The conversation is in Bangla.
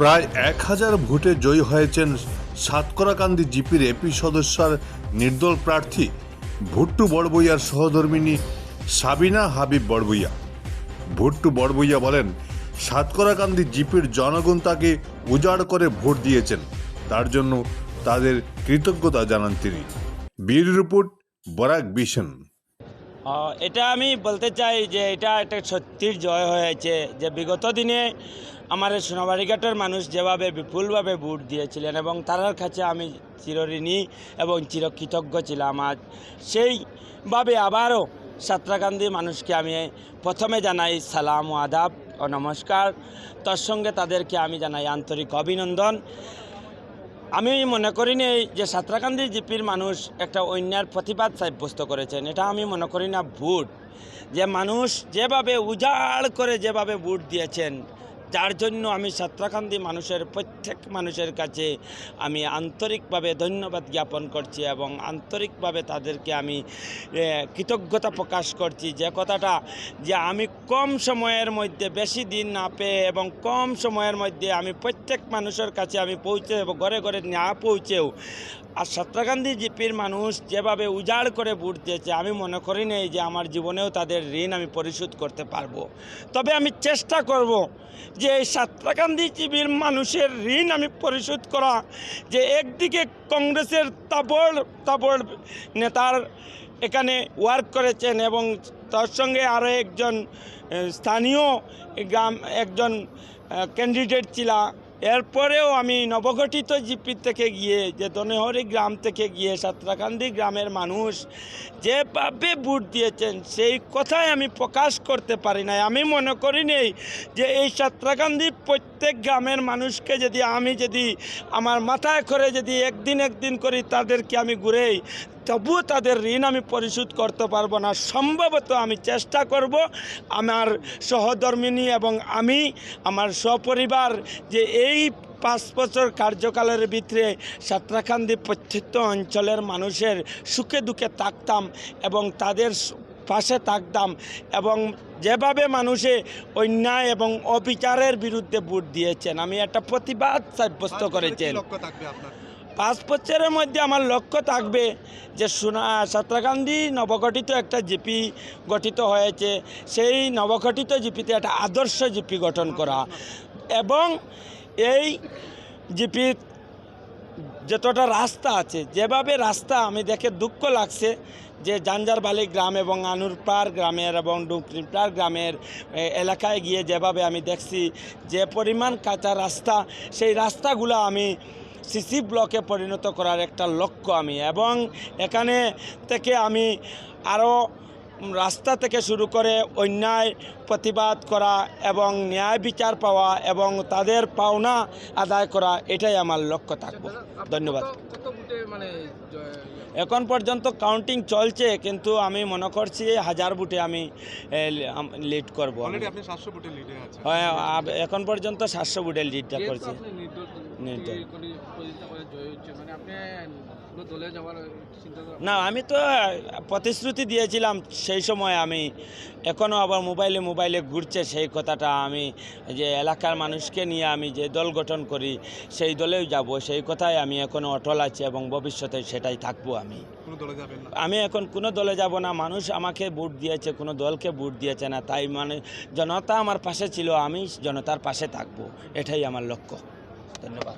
প্রায় এক হাজার ভোটে জয়ী হয়েছেন সাতকরাকান্দি জিপির এপি সদস্যার নির্দল প্রার্থী ভুট্টু বড়বইয়ার সহধর্মিনী সাবিনা হাবিব বড়বইয়া। ভুট্টু বড়বইয়া বলেন, সাতকরাকান্দি জিপির জনগণ তাকে উজাড় করে ভোট দিয়েছেন। তার জন্য তাদের কৃতজ্ঞতা জানান তিনি। বীর রিপোর্ট বরাক বিশন এটা আমি বলতে চাই যে এটা একটা সত্যির জয় হয়েছে যে বিগত দিনে আমার সোনাবাড়িঘাটের মানুষ যেভাবে বিপুলভাবে ভোট দিয়েছিলেন এবং তার কাছে আমি চিরঋণী এবং চিরকৃতজ্ঞ ছিলাম। আজ সেইভাবে আবারও সাঁতরাকান্দি মানুষকে আমি প্রথমে জানাই সালাম ও আদাব ও নমস্কার। তার সঙ্গে তাদেরকে আমি জানাই আন্তরিক অভিনন্দন। আমি মনে করি না যে সাঁতরাকান্দি জিপির মানুষ একটা অন্যার প্রতিবাদ সাব্যস্ত করেছেন, এটা আমি মনে করি না ভোট যে মানুষ যেভাবে উজাড় করে যেভাবে ভোট দিয়েছেন যার জন্য আমি সাঁতরাকান্দি মানুষের, প্রত্যেক মানুষের কাছে আমি আন্তরিকভাবে ধন্যবাদ জ্ঞাপন করছি এবং আন্তরিকভাবে তাদেরকে আমি কৃতজ্ঞতা প্রকাশ করছি যে কথাটা যে আমি কম সময়ের মধ্যে, বেশি দিন না পেয়ে এবং কম সময়ের মধ্যে আমি প্রত্যেক মানুষের কাছে আমি পৌঁছে ঘরে ঘরে না পৌঁছেও। আর সাঁতরাকান্দি জিপির মানুষ যেভাবে উজাড় করে ভোট দিয়েছে, আমি মনে করি নেই যে আমার জীবনেও তাদের ঋণ আমি পরিশোধ করতে পারব। তবে আমি চেষ্টা করব যে সাঁতরাকান্দি চিবির মানুষের ঋণ আমি পরিশোধ করা, যে একদিকে কংগ্রেসের তাবড় তাবড় নেতার এখানে ওয়ার্ক করেছেন এবং তার সঙ্গে আরও একজন স্থানীয় গ্রাম, একজন ক্যান্ডিডেট ছিল। এরপরেও আমি নবগঠিত জিপি থেকে গিয়ে, যে দনেহরি গ্রাম থেকে গিয়ে সাঁতরাকান্দি গ্রামের মানুষ যেভাবে ভোট দিয়েছেন, সেই কথাই আমি প্রকাশ করতে পারি নাই। আমি মনে করি নেই যে এই সাঁতরাকান্দির প্রত্যেক গ্রামের মানুষকে যদি আমি যদি আমার মাথায় করে যদি একদিন একদিন করি, তাদেরকে আমি ঘুরেই তবুও তাদের ঋণ আমি পরিশোধ করতে পারব না। সম্ভবত আমি চেষ্টা করব আমার সহধর্মিনী এবং আমি আমার সপরিবার যে এই পাঁচ বছর কার্যকালের ভিতরে সাতরাকান্দি প্রত্যেক অঞ্চলের মানুষের সুখে দুঃখে থাকতাম এবং তাদের পাশে থাকতাম এবং যেভাবে মানুষে অন্যায় এবং অবিচারের বিরুদ্ধে ভোট দিয়েছেন আমি একটা প্রতিবাদ সাব্যস্ত করেছেন। পাঁচ বছরের মধ্যে আমার লক্ষ্য থাকবে যে সোনা সাঁতরাকান্দি নবগঠিত একটা জিপি গঠিত হয়েছে। সেই নবগঠিত জিপিতে একটা আদর্শ জিপি গঠন করা। এবং এই জিপির যতটা রাস্তা আছে, যেভাবে রাস্তা আমি দেখে দুঃখ লাগছে যে জাঞ্জারবালি গ্রাম এবং আনুরপাড় গ্রামের এবং ডুকরিপাড় গ্রামের এলাকায় গিয়ে যেভাবে আমি দেখছি যে পরিমাণ কাঁচা রাস্তা, সেই রাস্তাগুলো আমি সিসি ব্লকে পরিণত করার একটা লক্ষ্য আমি। এবং এখানে থেকে আমি আরও রাস্তা থেকে শুরু করে অন্যায় প্রতিবাদ করা এবং ন্যায় বিচার পাওয়া এবং তাদের পাওনা আদায় করা, এটাই আমার লক্ষ্য থাকবে। ধন্যবাদ। এখন পর্যন্ত কাউন্টিং চলছে কিন্তু আমি মনে করছি হাজার বুটে আমি লিড করব অলরেডি আপনি সাতশো বুটে লিডে আছেন। হ্যাঁ, এখন পর্যন্ত সাতশো বুটে লিডটা করছি। মানে আপনি কোনো দলে যাওয়ার চিন্তা করেন? না আমি তো প্রতিশ্রুতি দিয়েছিলাম সেই সময় আমি এখনও আবার মোবাইলে মোবাইলে ঘুরছে সেই কথাটা আমি যে এলাকার মানুষকে নিয়ে আমি যে দল গঠন করি সেই দলেও যাব সেই কথাই আমি এখনও অটল আছি এবং ভবিষ্যতে সেটাই থাকব আমি। কোনো দলে যাবেন না? আমি এখন কোনো দলে যাব না মানুষ আমাকে ভোট দিয়েছে কোনো দলকে ভোট দিয়েছে না তাই মানে জনতা আমার পাশে ছিল আমি জনতার পাশে থাকব এটাই আমার লক্ষ্য। ধন্যবাদ।